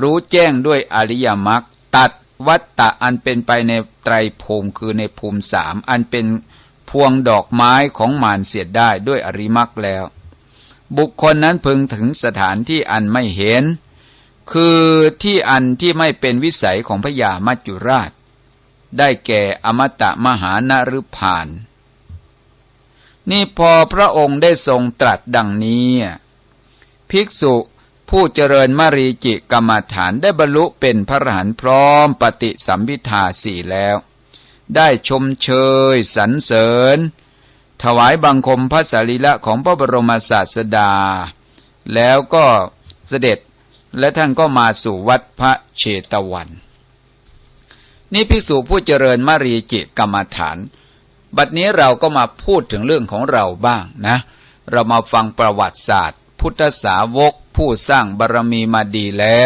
รู้แจ้งด้วยอริยมรรคตัดวัตตะอันเป็นไปในไตรภูมิคือในภูมิสามอันเป็นพวงดอกไม้ของมารเสียดได้ด้วยอริมักแล้ว บุคคลนั้นพึงถึงสถานที่อันไม่เห็น คือที่อันที่ไม่เป็นวิสัยของพญามัจจุราช ได้แก่อมตะมหานรุพาน นี่พอพระองค์ได้ทรงตรัสดังนี้ ภิกษุ ผู้เจริญมรีจิกรรมฐานได้บรรลุเป็นพระอรหันต์พร้อมปฏิสัมพิทาสี่แล้ว ได้ชมเชยสรรเสริญ ถวายบังคมพระสรีระของพระบรมศาสดา แล้วก็เสด็จและท่านก็มาสู่วัดพระเชตวัน นี่ภิกษุผู้เจริญมรีจิกรรมฐาน บัดนี้เราก็มาพูดถึงเรื่องของเราบ้างนะ เรามาฟังประวัติศาสตร์ พุทธสาวกผู้สร้างบารรมีมาดีแล้ว